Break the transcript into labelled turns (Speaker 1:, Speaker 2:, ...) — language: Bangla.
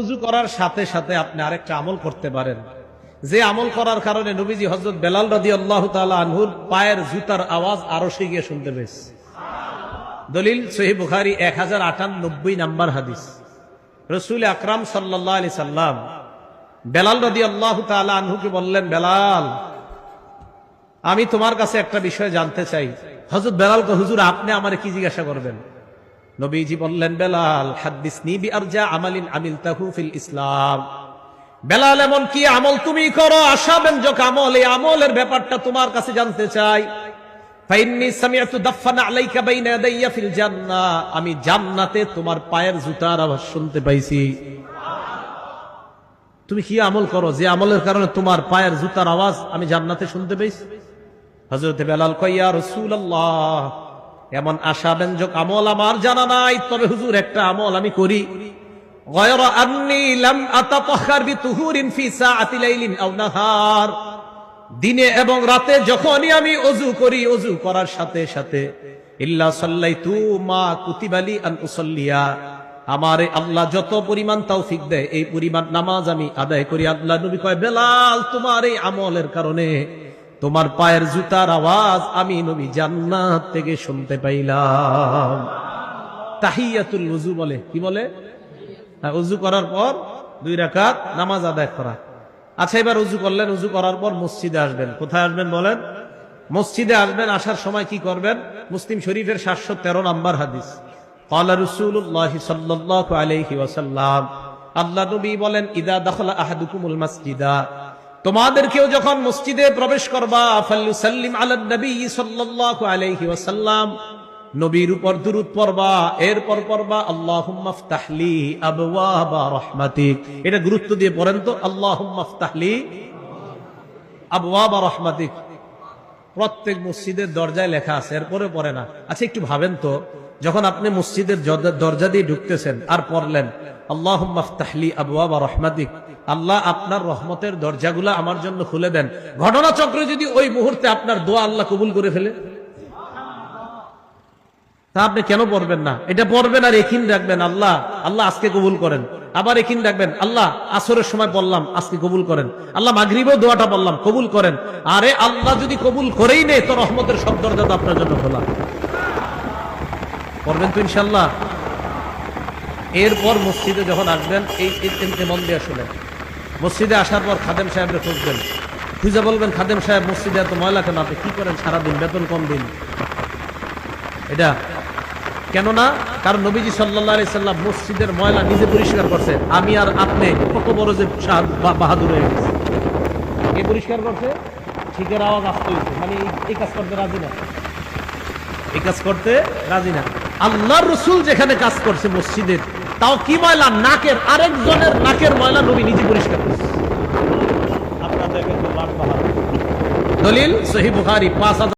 Speaker 1: উজু করার সাথে সাথে আপনি আরেকটা আমল করতে পারেন। যে আমল করার কারণে নবীজি হজরত বেলাল রাদি আল্লাহ আনহুর পায়ের জুতার আওয়াজ আরও সে গিয়ে শুনতে পেয়েছে। দলিল সহি বুখারি এক হাজার আটানব্বই নাম্বার হাদিস। রসুল আকরাম সাল্লাহ আলি সাল্লাম বেলাল রদি আল্লাহ আনহুকে বললেন, বেলাল, আমি তোমার কাছে একটা বিষয় জানতে চাই। হজরত বেলাল হুজুর, আপনি আমার কি জিজ্ঞাসা করবেন? নবীজি বললেন, বেলাল, হাদিস নিবি আর যা আমালিন আমিল তাহুফিল ইসলাম। বেলাল, এমন কি আমল তুমি করো? আশা ব্যঞ্জক আমল, এই আমলের ব্যাপারটা তোমার কাছে জানতে চাই। আমি জান্নাতে তোমার পায়ের জুতার আওয়াজ শুনতে পাইছি। তুমি কি আমল করো? যে আমলের কারণে তোমার পায়ের জুতার আওয়াজ আমি জান্নাতে শুনতে পেয়েছি হজরত বেলাল কইয়া রসুল্লাহ এমন আশা ব্যঞ্জক আমল আমার জানা নাই, তবে হুজুর একটা আমল আমি করি। দিনে এবং রাতে যখনই আমি অজু করি, অজু করার সাথে সাথে, ইল্লা আমার আল্লাহ যত এই নামাজ আমি আদায় কয়, বেলাল এই আমলের কারণে তোমার পায়ের জুতার আওয়াজ আমি নবী জান্নাত থেকে শুনতে পাইলাম তাহিয়াতুল উজু বলে কি বলে হ্যাঁ, উজু করার পর দুই রাকাত নামাজ আদায় করা আচ্ছা এবার উজু করলেন উজু করার পর মসজিদে আসবেন কোথায় আসবেন বলেন মসজিদে আসবেন আসার সময় কি করবেন মুসলিম শরীফের সাতশো তেরো নাম্বার হাদিস قال رسول الله صلى الله عليه وسلم আল্লাহ নবী বলেন ইদা দখলা আহাদুকুমুল মাসজিদা তোমাদের কেউ যখন মসজিদে প্রবেশ করবা, ফাল্লুসাল্লিম আলা নবী সাল্লাল্লাহু আলাইহি ওয়াসাল্লাম, নবীর উপর দুরুদ পড়বা, এরপর পড়বা, আল্লাহুম্মা ফতাহলি এটা গুরুত্ব দিয়ে পড়েন তো, আল্লাহুম্মা ফতাহলি আবওয়াবা রাহমাতিক। প্রত্যেক মসজিদের দরজায় লেখা আছে, এরপরে পড়ে না। আচ্ছা একটু ভাবেন তো, যখন আপনি মসজিদের দরজা দিয়ে ঢুকতেছেন আর পড়লেন আল্লাহ মাফতাহলি আবুয়া রহমাদিক আল্লাহ আপনার রহমতের দরজাগুলো আমার জন্য খুলে দেন। ঘটনাচক্রে যদি ওই মুহূর্তে আপনার দোয়া আল্লাহ কবুল করে ফেলে। তা আপনি কেন পড়বেন না? এটা পড়বেন আর এখিন রাখবেন, আল্লাহ আল্লাহ আজকে কবুল করেন। আবার এখিন রাখবেন, আল্লাহ, আসরের সময় বললাম, আজকে কবুল করেন। আল্লাহ মাগরিবেও দোয়াটা বললাম, কবুল করেন। আরে আল্লাহ যদি কবুল করেই নেই তো রহমতের সব দরজা তো আপনার জন্য খোলা। পড়বেন তো ইনশাল্লাহ এরপর মসজিদে যখন আসবেন, এই এই মন দিয়ে শুনেন। মসজিদে আসার পর খাদেম সাহেবরে খুঁজবেন। খুঁজে বলবেন, খাদেম সাহেব, মসজিদে এত ময়লা কেন আপনি? কি করেন? সারাদিন বেতন কম দিন। এটা কেননা কারণ নবীজি সাল্লাহ সাল্লাম মসজিদের ময়লা নিজে পরিষ্কার করছে। আমি আর আপনি কত বড় যে বাহাদুর হয়ে গেছে। কে পরিষ্কার করছে? ঠিকের আওয়াজ আসতে হয়েছে মানে এই- কাজ করতে রাজি না। এই কাজ করতে রাজি না। আল্লাহর রসুল যেখানে কাজ করছে মসজিদের তাও কি ময়লা? নাকের আরেকজনের নাকের ময়লা নবী নিজে পরিষ্কার করছে। দলিল সহি বুখারি পাঁচ হাজার